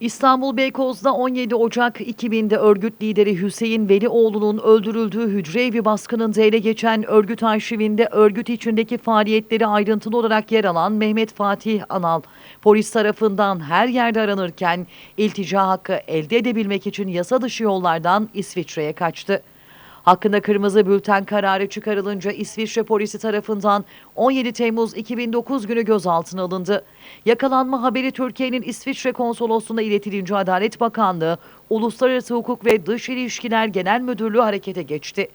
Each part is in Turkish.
İstanbul Beykoz'da 17 Ocak 2000'de örgüt lideri Hüseyin Velioğlu'nun öldürüldüğü hücre evi baskınında ele geçen örgüt arşivinde örgüt içindeki faaliyetleri ayrıntılı olarak yer alan Mehmet Fatih Anal, polis tarafından her yerde aranırken iltica hakkı elde edebilmek için yasa dışı yollardan İsviçre'ye kaçtı. Hakkında kırmızı bülten kararı çıkarılınca İsviçre polisi tarafından 17 Temmuz 2009 günü gözaltına alındı. Yakalanma haberi Türkiye'nin İsviçre konsolosluğuna iletilince Adalet Bakanlığı, Uluslararası Hukuk ve Dış İlişkiler Genel Müdürlüğü harekete geçti.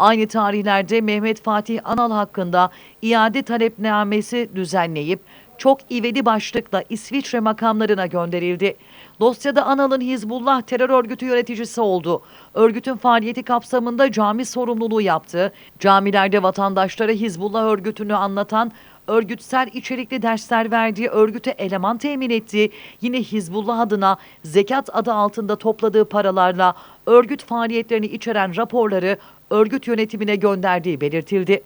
Aynı tarihlerde Mehmet Fatih Anal hakkında iade talepnamesi düzenleyip çok ivedi başlıkla İsviçre makamlarına gönderildi. Dosyada Anal'ın Hizbullah terör örgütü yöneticisi oldu. Örgütün faaliyeti kapsamında cami sorumluluğu yaptı. Camilerde vatandaşlara Hizbullah örgütünü anlatan örgütsel içerikli dersler verdiği, örgüte eleman temin ettiği, yine Hizbullah adına zekat adı altında topladığı paralarla örgüt faaliyetlerini içeren raporları örgüt yönetimine gönderdiği belirtildi.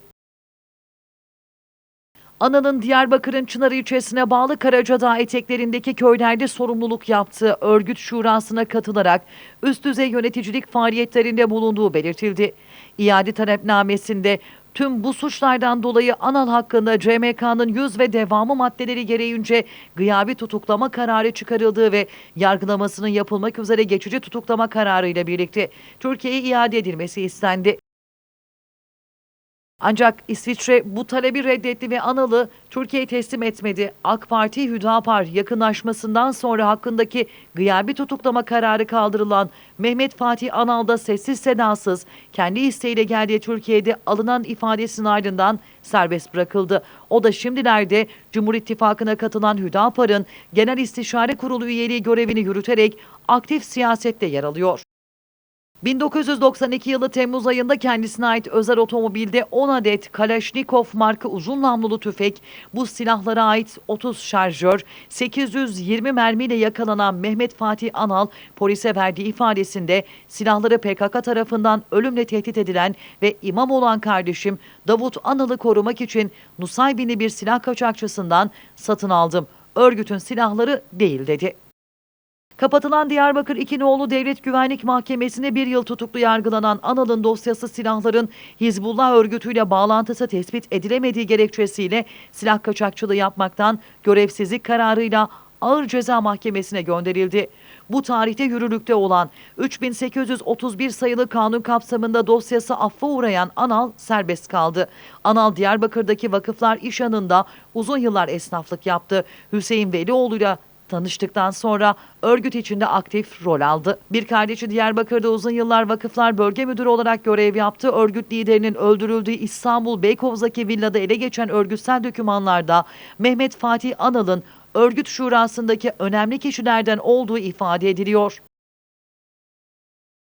Ana'nın Diyarbakır'ın Çınar ilçesine bağlı Karacadağ eteklerindeki köylerde sorumluluk yaptığı örgüt şurasına katılarak üst düzey yöneticilik faaliyetlerinde bulunduğu belirtildi. İade talepnamesinde tüm bu suçlardan dolayı Anal hakkında CMK'nın yüz ve devamı maddeleri gereğince gıyabi tutuklama kararı çıkarıldığı ve yargılamasının yapılmak üzere geçici tutuklama kararı ile birlikte Türkiye'ye iade edilmesi istendi. Ancak İsviçre bu talebi reddetti ve Anal'ı Türkiye'ye teslim etmedi. AK Parti Hüdapar yakınlaşmasından sonra hakkındaki gıyabi tutuklama kararı kaldırılan Mehmet Fatih Anal da sessiz sedasız kendi isteğiyle geldiği Türkiye'de alınan ifadesinin ardından serbest bırakıldı. O da şimdilerde Cumhur İttifakı'na katılan Hüdapar'ın Genel İstişare Kurulu üyeliği görevini yürüterek aktif siyasette yer alıyor. 1992 yılı Temmuz ayında kendisine ait özel otomobilde 10 adet Kalashnikov marka uzun namlulu tüfek, bu silahlara ait 30 şarjör, 820 mermiyle yakalanan Mehmet Fatih Anal polise verdiği ifadesinde silahları PKK tarafından ölümle tehdit edilen ve imam olan kardeşim Davut Anal'ı korumak için Nusaybinli bir silah kaçakçısından satın aldım. Örgütün silahları değil dedi. Kapatılan Diyarbakır İkinoğlu Devlet Güvenlik Mahkemesi'ne bir yıl tutuklu yargılanan Anal'ın dosyası silahların Hizbullah örgütüyle bağlantısı tespit edilemediği gerekçesiyle silah kaçakçılığı yapmaktan görevsizlik kararıyla Ağır Ceza Mahkemesi'ne gönderildi. Bu tarihte yürürlükte olan 3831 sayılı kanun kapsamında dosyası affa uğrayan Anal serbest kaldı. Anal Diyarbakır'daki vakıflar iş yanında uzun yıllar esnaflık yaptı. Hüseyin Velioğlu'yla Tanıştıktan sonra örgüt içinde aktif rol aldı. Bir kardeşi Diyarbakır'da uzun yıllar vakıflar bölge müdürü olarak görev yaptı. Örgüt liderinin öldürüldüğü İstanbul Beykoz'daki villada ele geçen örgütsel dokümanlarda Mehmet Fatih Anal'ın örgüt şurasındaki önemli kişilerden olduğu ifade ediliyor.